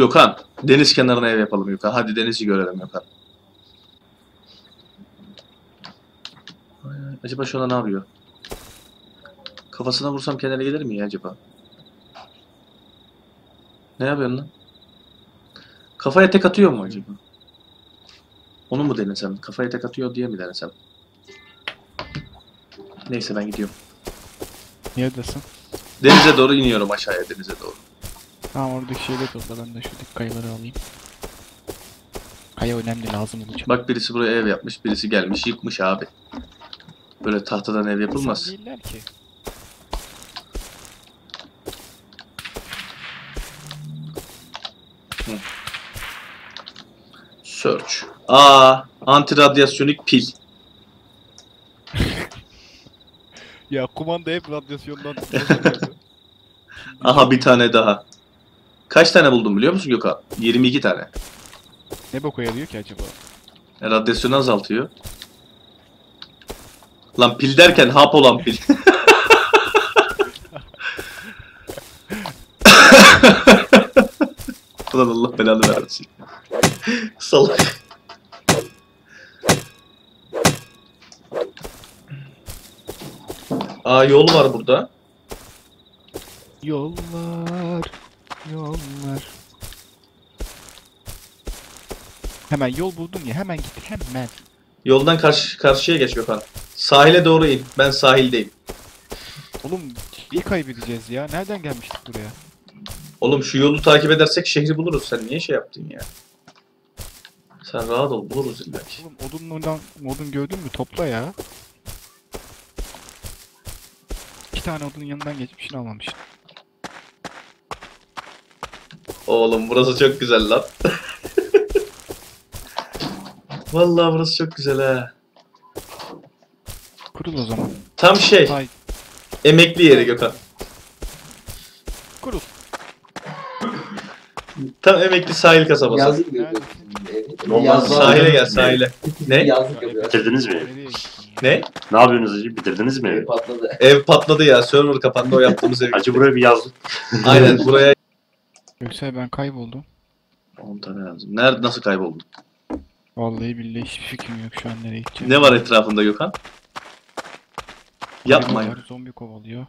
Gökhan, deniz kenarına ev yapalım Gökhan. Hadi denizi görelim Gökhan. Acaba şu anda ne yapıyor? Kafasına vursam kenara gelir mi ya acaba? Ne yapıyorsun lan? Kafaya tek atıyor mu acaba? Onu mu denesem? Kafaya tek atıyor diye mi denesem? Neyse ben gidiyorum. Neredesin? Denize doğru iniyorum aşağıya denize doğru. Tamam oradaki şeyleri topla ben de şuradaki kayaları alayım. Kaya önemli lazım olacak. Bak birisi buraya ev yapmış, birisi gelmiş yıkmış abi. Böyle tahtadan ev yapılmaz. İnsan değiller ki. Search. Aa, anti radyasyonik pil. Ya kumanda hep radyasyondan Aha bir tane daha. Kaç tane buldum biliyor musun Gökhan? 22 tane. ne boka yarıyor ki acaba? E, radyasyonu azaltıyor. Lan pil derken hap olan pil. Ulan Allah belanı vermesin. Salak. Aa yol var burada. Yollar, yollar. Hemen yol buldun ya hemen git hemen. Yoldan karşı karşıya geç Gökhan. Sahile doğru in. Ben sahildeyim. Oğlum iyi kaybedeceğiz ya. Nereden gelmiştik buraya? Oğlum şu yolu takip edersek şehri buluruz. Sen niye şey yaptın ya? Sen rahat ol buluruz illa ki. Oğlum odunlardan odun gördün mü? Topla ya. İki tane odunun yanından geçmişini almamışsın. Oğlum burası çok güzel lan. Vallahi burası çok güzel ha. Kurul o zaman. Tam şey, Hay. emekli yeri Gökhan. Kurul. Tam emekli sahil kasabası. Yazlık yapıyor. Olmaz. Sahile gel sahile. Ne? Yazlık yapıyor. Bitirdiniz mi? Ne? Ne yapıyorsunuz hacı? Bitirdiniz mi Ev patladı. Ev patladı ya. Server kapandı o yaptığımız ev. Hacı buraya bir yazlık. Aynen buraya. Göksel ben kayboldum. 10 tane lazım. Nerede nasıl kayboldun? Vallahi billahi hiçbir fikrim yok şu an nereye gideceğim. Ne var etrafında Gökhan? Yapma. Var, Zombi kovalıyor.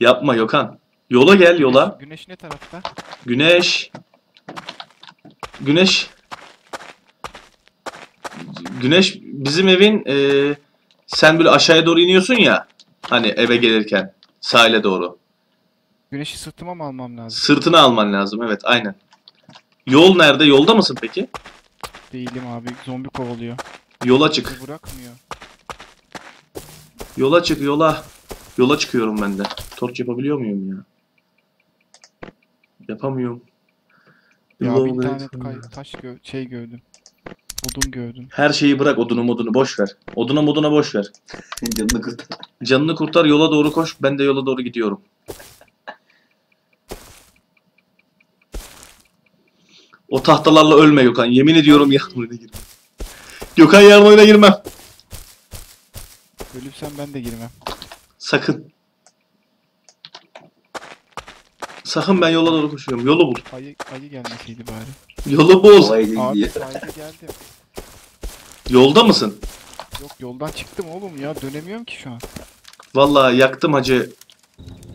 Yapma Gökhan. Yola gel yola. Güneş ne tarafta? Güneş. Güneş. Güneş bizim evin e, sen böyle aşağıya doğru iniyorsun ya. Hani eve gelirken sahile doğru. Güneşi sırtıma mı almam lazım? Sırtını alman lazım evet aynen. Yol nerede? Yolda mısın peki? Değilim abi. Zombi kovalıyor. Yola çık. Bizi bırakmıyor. Yola çık yola. Yola çıkıyorum ben de. Torç yapabiliyor muyum ya? Yapamıyorum. Ya Yol bir tane nerede? kay- taş gö şey gördüm. Odun gördüm. Her şeyi bırak odunu modunu boş ver. Oduna moduna boş ver. Canını kurtar. Canını kurtar yola doğru koş. Ben de yola doğru gidiyorum. O tahtalarla ölme Gökhan. Yemin ediyorum yarın oyuna girmem. Gökhan yarın oyuna girmem. Ölürsem ben de girmem. Sakın. Sakın ben yola doğru koşuyorum. Yolu bul. Ayı, ayı gelmeseydi bari. Yolu bul. Abi sahile geldim. Yolda mısın? Yok yoldan çıktım oğlum ya. Dönemiyorum ki şu an. Vallahi yaktım hacı.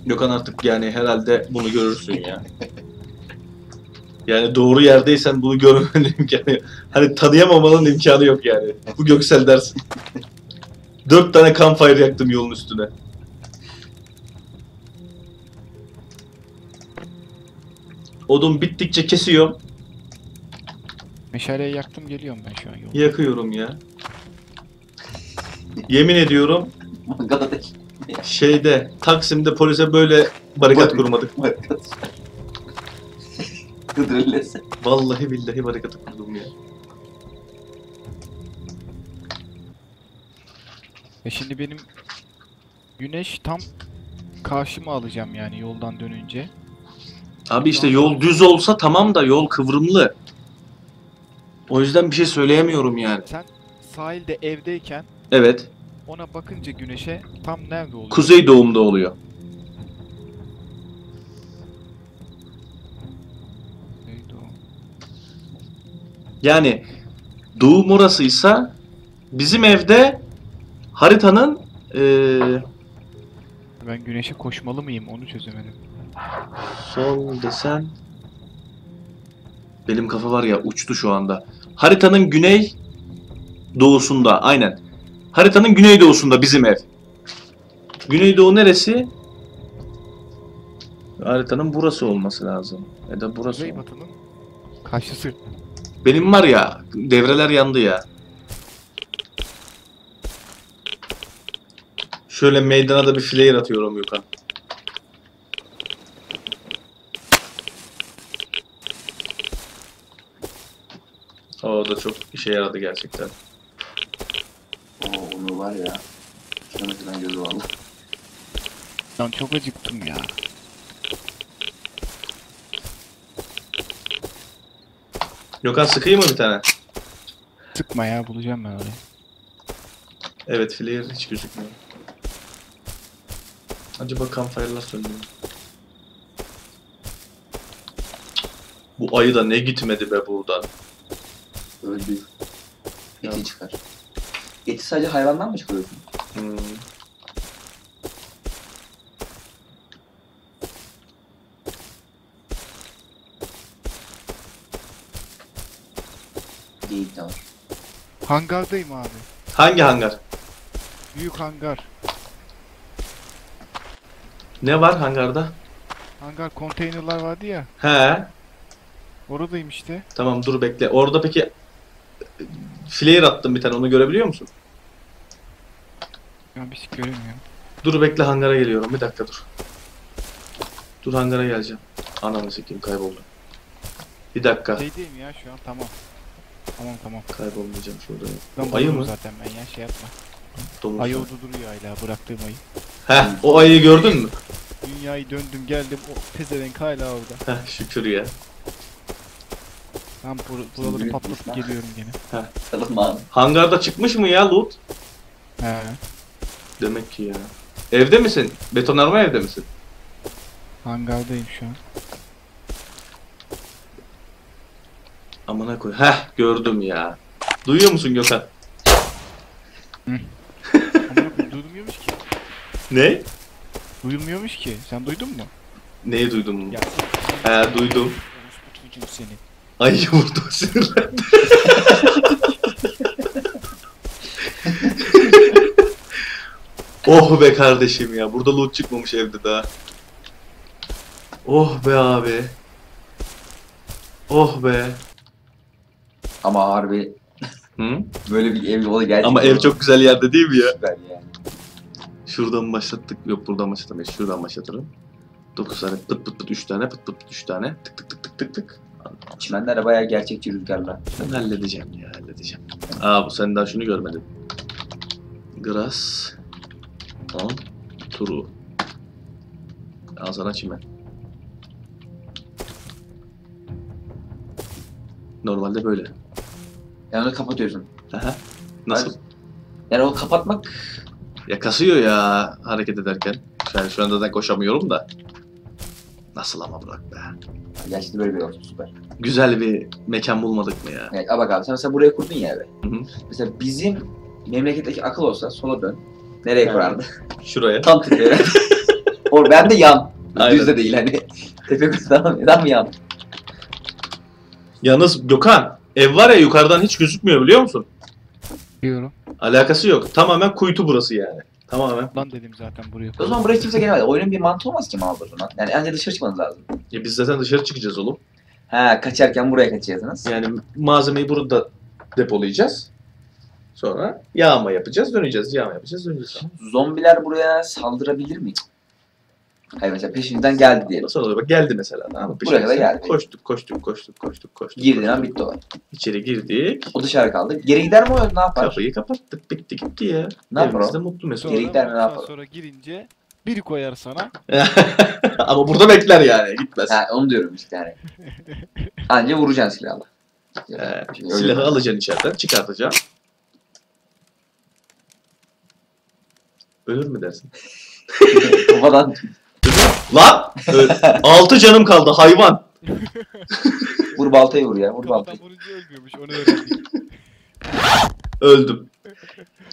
Gökhan artık yani herhalde bunu görürsün ya. Yani doğru yerdeysen bunu görmenin imkanı yok. Hani tanıyamamanın imkanı yok yani. Bu Göksel dersin. Dört tane campfire yaktım yolun üstüne. Odun bittikçe kesiyorum. Meşaleyi yaktım geliyorum ben şu an yolda. Yakıyorum ya. Yemin ediyorum Bangladeş. şeyde Taksim'de polise böyle barikat Barikat. kurmadık. Barikat. Hıdrellesi. Vallahi billahi barikatı kurdum ya. E şimdi benim güneş tam karşıma alacağım yani yoldan dönünce. Abi işte yol düz olsa tamam da yol kıvrımlı. O yüzden bir şey söyleyemiyorum yani. Sen sahilde evdeyken Evet. ona bakınca güneşe tam nerede oluyor? Kuzey doğumda oluyor. Yani doğum orasıysa bizim evde haritanın eee Ben güneşe koşmalı mıyım onu çözemedim. sol desen benim kafa var ya uçtu şu anda. Haritanın güney doğusunda aynen. Haritanın güney doğusunda bizim ev. Güneydoğu neresi? Haritanın burası olması lazım. Ya da burası. Kuzey batının karşısı. Benim var ya devreler yandı ya. Şöyle meydana da bir flare atıyorum Yukan. O da çok işe yaradı gerçekten. Oo onu var ya. Kilometreden gözü valla. Ben çok acıktım ya. Gökhan sıkayım mı bir tane? Sıkma ya bulacağım ben orayı. Evet flare hiç gözükmüyor. Acaba campfire'lar söndü mü? Bu ayı da ne gitmedi be buradan. Öldü. Ya. Eti çıkar. Eti sadece hayvandan mı çıkarıyorsun? Hmm. Geyik de var. Hangardayım abi. Hangi hangar? Büyük hangar. Ne var hangarda? Hangar konteynerlar vardı ya. He. Oradayım işte. Tamam dur bekle. Orada peki flare attım bir tane onu görebiliyor musun? Ben bir şey göremiyorum. Dur bekle hangara geliyorum. Bir dakika dur. Dur hangara geleceğim. Ananı sikeyim kayboldum. Bir dakika. Şeydeyim ya şu an tamam. Tamam tamam. Kaybolmayacağım şurada. Ben Ayı mı? zaten ben ya şey yapma. Domuz. Ayı orada duruyor hala bıraktığım ayı. Heh o ayıyı gördün mü? Dünyayı döndüm geldim o pezevenk hala orada. Heh şükür ya. Ben bur buraları patlatıp geliyorum gene. Salım abi. Hangarda çıkmış mı ya loot? He. Demek ki ya. Evde misin? Betonarme evde misin? Hangardayım şu an. Amına koy. Heh gördüm ya. Duyuyor musun Gökhan? Duyulmuyormuş ki. Ne? Duyulmuyormuş ki. Sen duydun mu? Neyi duydum? Ya. He duydum. Orospu çocuğu seni. Ayı vurdu sinirlendi. oh be kardeşim ya. Burada loot çıkmamış evde daha. Oh be abi. Oh be. Ama harbi Hı? böyle bir ev yolu gerçekten. Ama ev çok güzel yerde değil mi ya? Süper yani. Şuradan başlattık. Yok buradan başlatamayız. Şuradan başlatırım. 9 tane pıt pıt pıt 3 tane pıt pıt pıt 3 tane tık tık tık tık tık tık. Çimenler bayağı gerçekçi rüzgarlar. Ben halledeceğim ya halledeceğim. Aa bu sen daha şunu görmedin. Grass on turu. Al sana çimen. Normalde böyle. Yani onu kapatıyorsun. Aha. Nasıl? Yani o kapatmak Ya kasıyor ya hareket ederken. Yani şu anda da koşamıyorum da. Nasıl ama bırak be. gerçekten böyle bir ortam süper. Güzel bir mekan bulmadık mı ya? Yani, a bak abi sen mesela buraya kurdun ya evi. Hı hı. Mesela bizim memleketteki akıl olsa sola dön. Nereye Evet. kurardı? Şuraya. Tam tepeye. Or ben de yan. Aynen. Düz de değil hani. Tepe kurdu tamam mı? Tam yan. Yalnız Gökhan ev var ya yukarıdan hiç gözükmüyor biliyor musun? Diyorum. Alakası yok. Tamamen kuytu burası yani. Tamamen. Lan dedim zaten buraya. O zaman buraya kimse gelemez. Oyunun bir mantığı olmaz ki mal zaman. Yani önce dışarı çıkmanız lazım. Ya biz zaten dışarı çıkacağız oğlum. Ha kaçarken buraya kaçacaksınız. Yani malzemeyi burada depolayacağız. Sonra yağma yapacağız, döneceğiz. Yağma yapacağız, döneceğiz. Zombiler buraya saldırabilir mi? Hayır mesela peşimizden geldi diyelim. Sonra da bak geldi mesela. Tamam? Buraya kadar geldi. Koştuk, koştuk, koştuk, koştuk, koştuk. Girdiğin koştuk. an bitti o. İçeri girdik. O dışarı kaldı. Geri gider mi o ne yapar? Kapıyı kapattık, bitti gitti ya. Ne yapar o? mutlu mesut. Geri gider mi, ne yapalım? sonra girince biri koyar sana. Ama burada bekler yani, gitmez. Ha onu diyorum işte yani. Anca vuracaksın silahla. Ee, Öyle silahı mi? alacaksın içeriden, çıkartacaksın. Ölür mü dersin? Kafadan Lan! Öl- Altı canım kaldı hayvan. Vur baltayı vur ya. Vur Kafadan baltayı. vurunca ölmüyormuş onu öğrendik. Öldüm.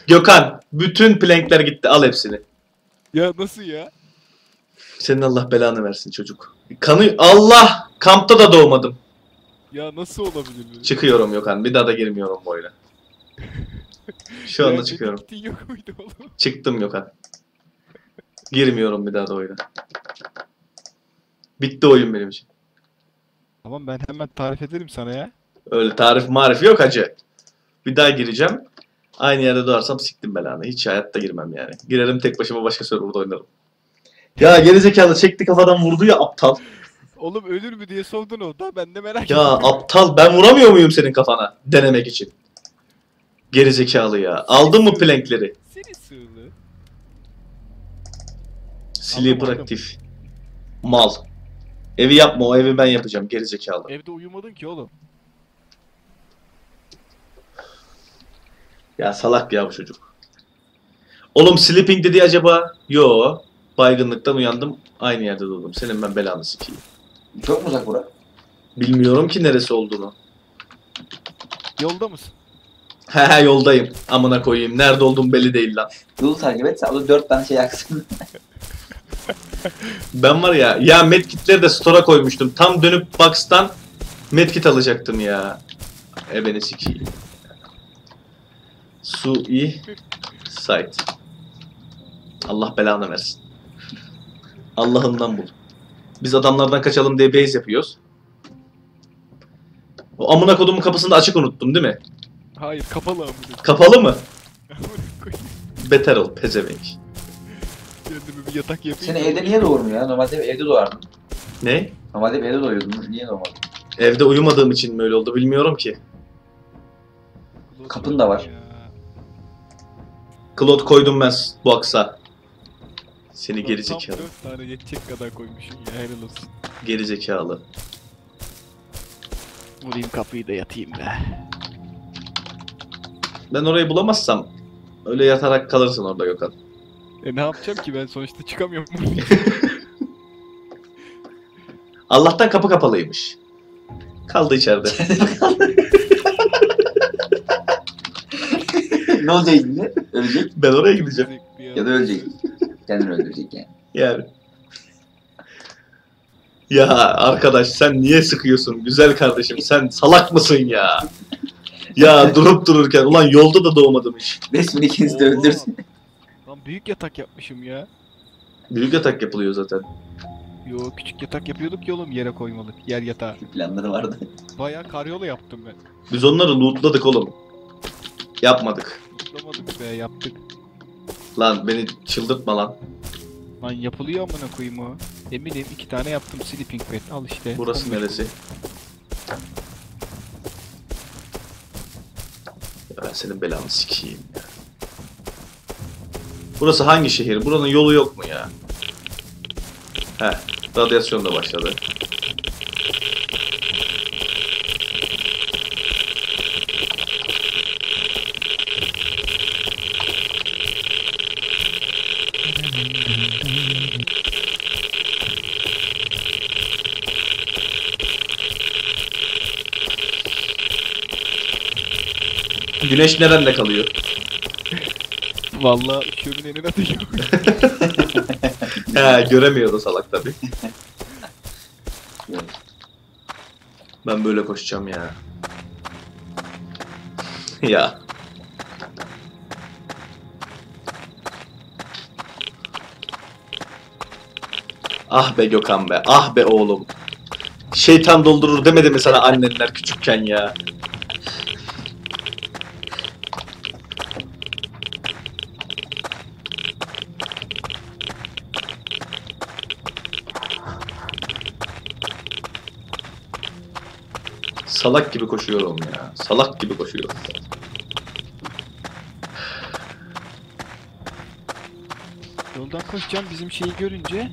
Gökhan, bütün plankler gitti. Al hepsini. ya nasıl ya? Senin Allah belanı versin çocuk. Kanı Allah! Kampta da doğmadım. Ya nasıl olabilir? böyle? Çıkıyorum Gökhan. Bir daha da girmiyorum bu oyuna. Şu anda çıkıyorum. gittiğin yok muydu oğlum? Çıktım Gökhan. Girmiyorum bir daha da oyuna. Bitti oyun benim için. Tamam ben hemen tarif ederim sana ya. Öyle tarif marif yok hacı. Bir daha gireceğim. Aynı yerde doğarsam siktim belanı. Hiç hayatta girmem yani. Girerim tek başıma başka serverda oynarım. Ya gerizekalı çekti kafadan vurdu ya aptal. Oğlum ölür mü diye sordun o da ben de merak Ya ettim. aptal ben vuramıyor muyum senin kafana denemek için? Gerizekalı ya. Aldın mı plankleri? Seni sığlı. Sleeper aktif. Mal. Evi yapma o evi ben yapacağım gerizekalı. Evde uyumadın ki oğlum. Ya salak ya bu çocuk. Oğlum sleeping dedi acaba? Yo. Baygınlıktan uyandım. Aynı yerde durdum. Senin ben belanı sikeyim. Çok mu uzak bura? Bilmiyorum ki neresi olduğunu. Yolda mısın? He he yoldayım. Amına koyayım. Nerede olduğum belli değil lan. Yolu takip et. Sağda dört tane şey yaksın. Ben var ya. Ya medkitleri de store'a koymuştum. Tam dönüp box'tan medkit alacaktım ya. E beni sikeyim. Sui site. Allah belanı versin. Allah'ından bul. Biz adamlardan kaçalım diye base yapıyoruz. O amına kodumun kapısını da açık unuttum değil mi? Hayır kapalı amına. Kapalı mı? Beter ol pezevenk. Kendime bir yatak yapayım. Seni evde niye doğurmuyor ya? Normalde hep evde doğardın. Ne? Normalde hep evde doğuyordun. Niye doğmadın? Evde uyumadığım için mi öyle oldu bilmiyorum ki. Kapın da var. Claude koydum ben box'a. Seni geri Tam zekalı. dört tane yetecek kadar koymuşsun ya helal olsun. Geri zekalı. Vurayım kapıyı da yatayım be. Ben orayı bulamazsam öyle yatarak kalırsın orada Gökhan. E ne yapacağım ki ben sonuçta çıkamıyorum. Allah'tan kapı kapalıymış. Kaldı içeride. ne olacak şimdi? Ölecek. ben oraya gideceğim. Ya da ölecek. Kendini öldürecek yani. Yani. Ya arkadaş sen niye sıkıyorsun güzel kardeşim sen salak mısın ya? Ya durup dururken ulan yolda da doğmadım hiç. Resmen ikiniz de öldürsün. Büyük yatak yapmışım ya. Büyük yatak yapılıyor zaten. Yo küçük yatak yapıyorduk ya oğlum yere koymalık. Yer yatağı. Planları vardı. Bayağı karyola yaptım ben. Biz onları lootladık oğlum. Yapmadık. Tutlamadık be yaptık. Lan beni çıldırtma lan. Lan yapılıyor amına koyayım o. Eminim iki tane yaptım sleeping bed al işte. Burası 15 neresi? Ya ben senin belanı sikeyim ya. Burası hangi şehir? Buranın yolu yok mu ya? Heh, radyasyon da başladı. Güneş nerede kalıyor? Valla şöminenin adı yok. He, göremiyordu salak tabi. Ben böyle koşacağım ya. ya. Ah be Gökhan be, ah be oğlum. Şeytan doldurur demedi mi sana annenler küçükken ya? Salak gibi koşuyorum ya. Salak gibi koşuyorum. Yoldan koşacağım bizim şeyi görünce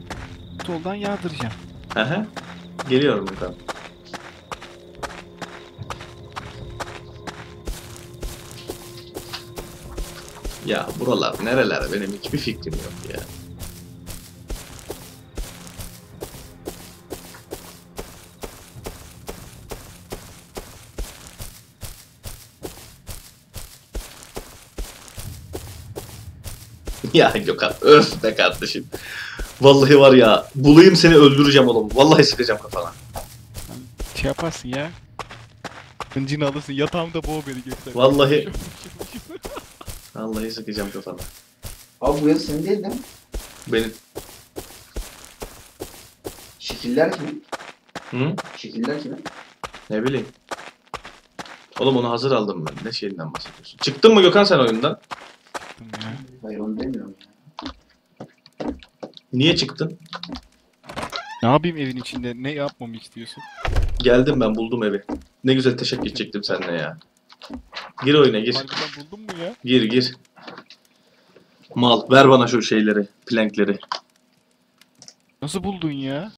soldan yağdıracağım. Hı. Geliyorum Gökhan. Ya buralar nereler benim hiçbir fikrim yok ya. Ya Gökhan öf be kardeşim. Vallahi var ya bulayım seni öldüreceğim oğlum. Vallahi sıkacağım kafana. Şey yaparsın ya. Hıncını alırsın yatağımda boğ beni göster. Vallahi- Vallahi sıkacağım kafana. Abi bu yazı senin değil değil mi? Benim. Şekiller kimin? Hı? Şekiller kimin? Ne bileyim. Oğlum onu hazır aldım ben. Ne şeyinden bahsediyorsun? Çıktın mı Gökhan sen oyundan? ya. Hayır onu demiyorum ya. Niye çıktın? Ne yapayım evin içinde? Ne yapmamı istiyorsun? Geldim ben buldum evi. Ne güzel teşekkür edecektim seninle ya. Gir oyuna gir. Harbiden buldun mu ya? Gir gir. Mal ver bana şu şeyleri, plankleri. Nasıl buldun ya?